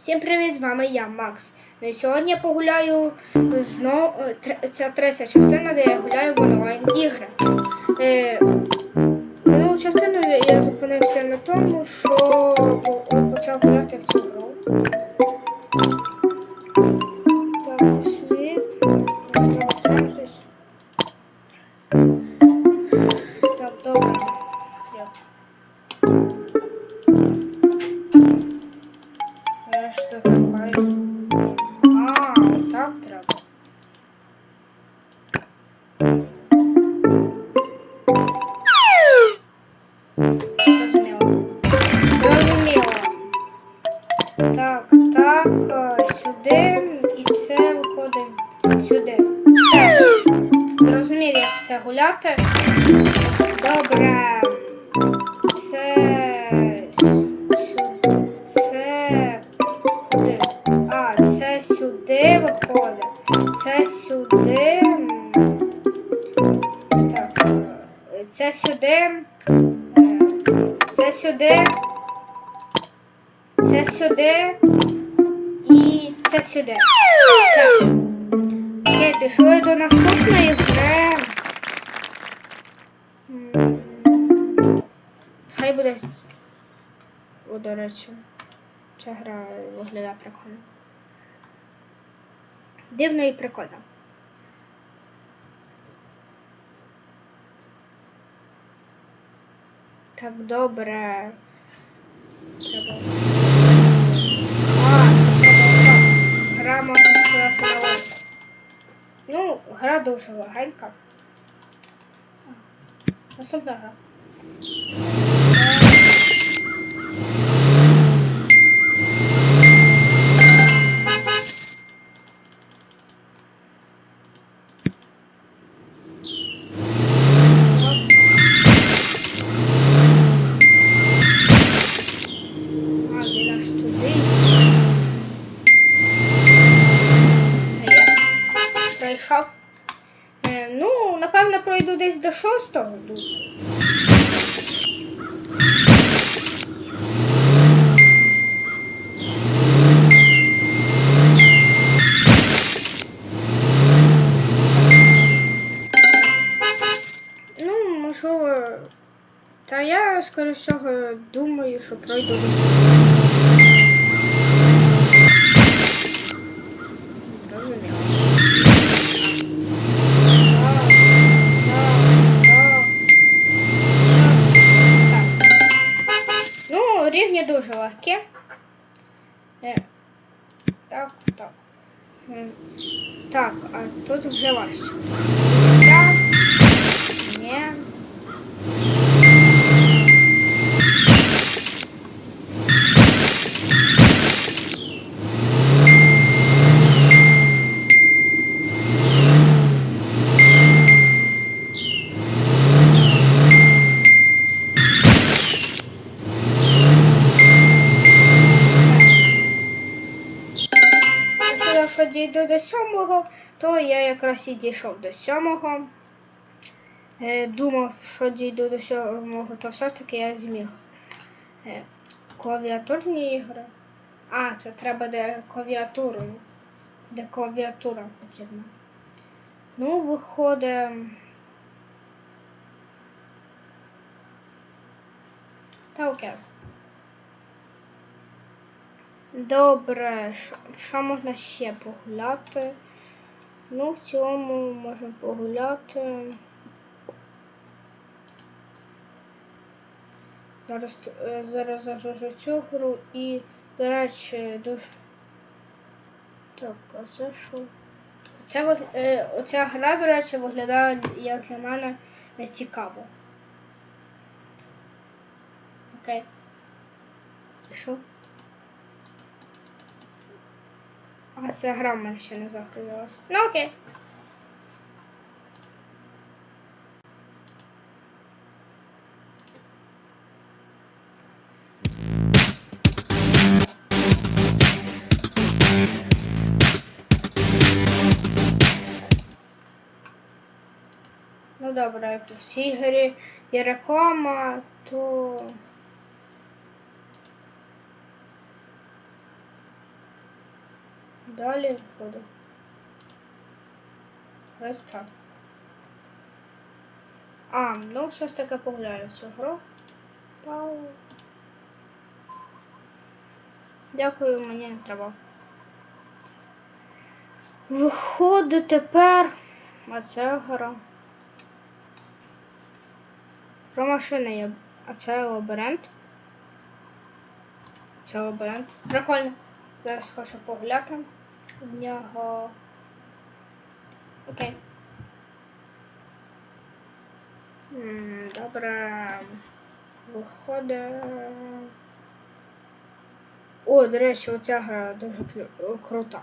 Всім привіт, з вами я, Макс. Ну і сьогодні я погуляю знову. Це третя частина, де я гуляю в онлайн ігри. Е, минулу частину я зупинився на тому, що почав гуляти в цю гру. Шукаю? А, так треба. Зрозуміло. Зрозуміло. Так, так, сюди і це виходить сюди. Так. Як це гуляти. Виходить. Це сюди. Так. Це сюди. Це сюди. Це сюди. І це сюди. Так. Окей, пішли до наступної гри. Хай буде. О, до речі. Ця гра виглядає прикольно. Дивно і прикольно. Так, добре. Треба. А, треба. Гра можна сказати. Ну, гра дуже легенька. Наступна гра. А, він аж туди. Це я пройшов. Е, ну, напевно, пройду десь до шостого. Ну, можливо. Та я, скоріше всього, думаю, що пройду до Зрозуміло. Так, так, так. Так. Ну, рівні дуже легкі. Е, Так, так. Так, а тут вже важче. Сьомого, то я якраз і дійшов до сьомого. Е, Думав, що дійду до сьомого, то все ж таки я зміг. Е, Клавіатурні ігри. А, це треба де клавіатурою. Де клавіатура потрібна. Ну, виходить. Та окей. Добре, що можна ще погуляти? Ну, в цілому можна погуляти. Зараз, е, зараз загружу цю гру і, до речі, дуже. Так, а це що? Виг- е, оця гра, до речі, виглядає, як для мене, не цікаво. Окей. Пішов. А ця гра мене ще не загрузилась. Ну окей. Ну добре, як в цій грі є реклама, то Далі виходить. Рестарт. А, ну все ж таки погуляю в цю гру. Пау. Дякую, мені не треба. Виходить тепер. А це гра. Про машини є. А це лабіринт. Це лабіринт. Прикольно. Зараз хочу погуляти в нього. Окей. Добре. Виходить. О, до речі, оця гра дуже крута.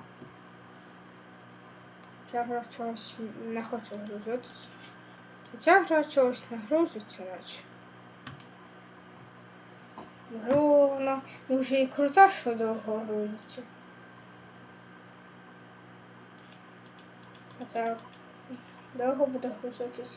Ця гра чогось не хоче грузитися. Ця гра чогось не грузиться, наче. Гру вона вже і крута, що довго грузиться. А це довго буде грузитись.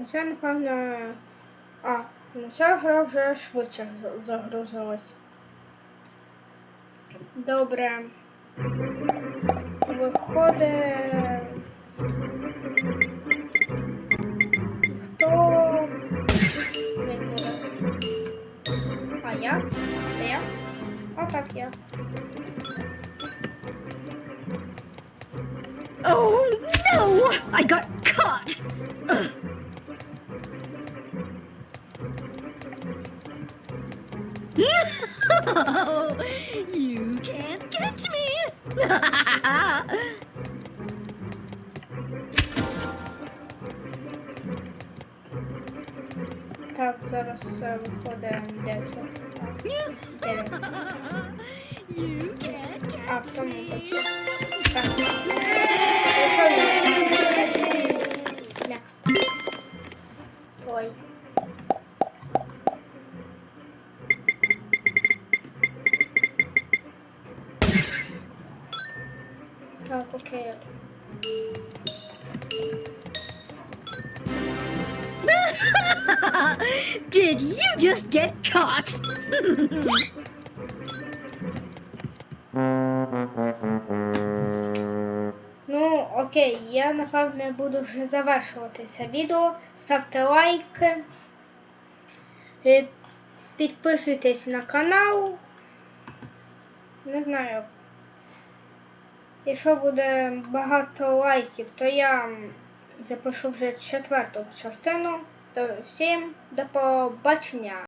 А Це, напевно. А, ну ця гра вже швидше загрузилась. Добре. Виходить. Хто він буде? А я? Це я? А так я. Oh no! I got caught! No! You can't catch me! Так, зараз е, виходить де це? А, де він? you can't А, catch в тому me! боці. Так. Пішов я. Next. Ой. Окей. Did you just get caught? Ну, окей, я напевне буду вже завершувати це відео. Ставте лайки. е, Підписуйтесь на канал. Не знаю. Якщо буде багато лайків, то я запишу вже четверту частину. То всім до побачення!